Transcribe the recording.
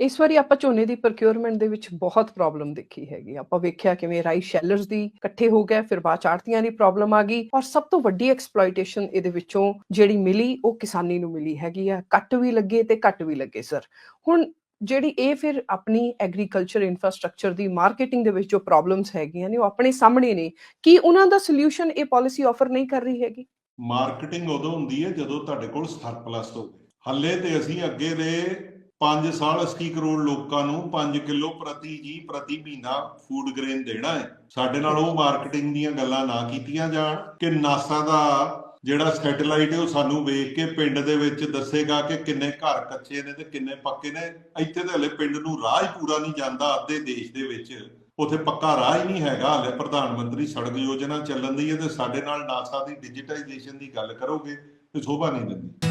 ਇਸ ਵਾਰੀ ਆਪਾਂ ਝੋਨੇ ਦੀ ਪ੍ਰੋਕਿਉਰਮੈਂਟ ਦੇ ਵਿੱਚ ਬਹੁਤ ਪ੍ਰੋਬਲਮ ਦੇਖੀ ਹੈਗੀ ਆਪਾਂ ਵੇਖਿਆ ਕਿਵੇਂ ਰਾਈਸ ਸ਼ੈਲਰਸ ਦੀ ਇਕੱਠੇ ਹੋ ਗਏ, ਫਿਰ ਬਾਅਦ 'ਚ ਆੜ੍ਹਤੀਆਂ ਦੀ ਪ੍ਰੋਬਲਮ ਆ ਗਈ ਔਰ ਸਭ ਤੋਂ ਵੱਡੀ ਐਕਸਪਲੋਇਟੇਸ਼ਨ ਇਹਦੇ ਵਿੱਚੋਂ ਜਿਹੜੀ ਮਿਲੀ, ਉਹ ਕਿਸਾਨੀ ਨੂੰ ਮਿਲੀ ਹੈਗੀ ਆ। ਕੱਟ ਵੀ ਲੱਗੇ ਤੇ ਘੱਟ ਵੀ ਲੱਗੇ ਸਰ ਹੁਣ ਜਿਹੜੀ ਇਹ ਫਿਰ ਆਪਣੀ ਐਗਰੀਕਲਚਰ ਇਨਫਰਾਸਟ੍ਰਕਚਰ ਦੀ ਮਾਰਕੀਟਿੰਗ ਦੇ ਵਿੱਚ ਜੋ ਪ੍ਰੋਬਲਮਸ ਹੈਗੀਆਂ ਨੇ, ਉਹ ਆਪਣੇ ਸਾਹਮਣੇ ਨੇ, ਕੀ ਉਹਨਾਂ ਦਾ ਸੋਲੂਸ਼ਨ ਇਹ ਪਾਲਿਸੀ ਆਫਰ ਨਹੀਂ ਕਰ ਰਹੀ ਹੈਗੀ? ਮਾਰਕੀਟਿੰਗ ਉਦੋਂ ਹੁੰਦੀ ਹੈ ਜਦੋਂ ਤੁਹਾਡੇ ਕੋਲ ਸਰਪਲਸ ਹੋਵੇ ਹੱਲੇ ਤੇ ਅਸੀਂ ਅੱਗੇ ਦੇ 5 ਸਾਲ 80 ਕਰੋੜ ਲੋਕਾਂ ਨੂੰ 5 ਕਿਲੋ ਪ੍ਰਤੀ ਜੀ, ਪ੍ਰਤੀ ਮਹੀਨਾ ਫੂਡ ਗ੍ਰੇਨ ਦੇਣਾ ਹੈ। ਸਾਡੇ ਨਾਲ ਉਹ ਮਾਰਕੀਟਿੰਗ ਦੀਆਂ ਗੱਲਾਂ ਨਾ ਕੀਤੀਆਂ ਜਾਣ ਕਿ ਨਾਸਾ ਦਾ ਜਿਹੜਾ ਸੈਟੇਲਾਈਟ ਹੈ ਉਹ ਸਾਨੂੰ ਵੇਖ ਕੇ ਪਿੰਡ ਦੇ ਵਿੱਚ ਦੱਸੇਗਾ ਕਿ ਕਿੰਨੇ ਘਰ ਕੱਚੇ ਨੇ ਤੇ ਕਿੰਨੇ ਪੱਕੇ ਨੇ। ਇੱਥੇ ਤੇ ਹਲੇ ਪਿੰਡ ਨੂੰ ਰਾਹ ਹੀ ਪੂਰਾ ਨਹੀਂ ਜਾਂਦਾ ਅੱਧੇ ਦੇਸ਼ ਦੇ ਵਿੱਚ। ਉਥੇ ਪੱਕਾ ਰਾਹ ਹੀ ਨਹੀਂ ਹੈਗਾ। ਹਲੇ ਪ੍ਰਧਾਨ ਮੰਤਰੀ ਸੜਕ ਯੋਜਨਾ ਚੱਲਣ ਦੀ ਹੈ ਤੇ ਸਾਡੇ ਨਾਲ ਨਾਸਾ ਦੀ ਡਿਜੀਟਾਈਜੇਸ਼ਨ ਦੀ ਗੱਲ ਕਰੋਗੇ ਤੇ ਸ਼ੋਭਾ ਨਹੀਂ ਦਿੰਦੀ।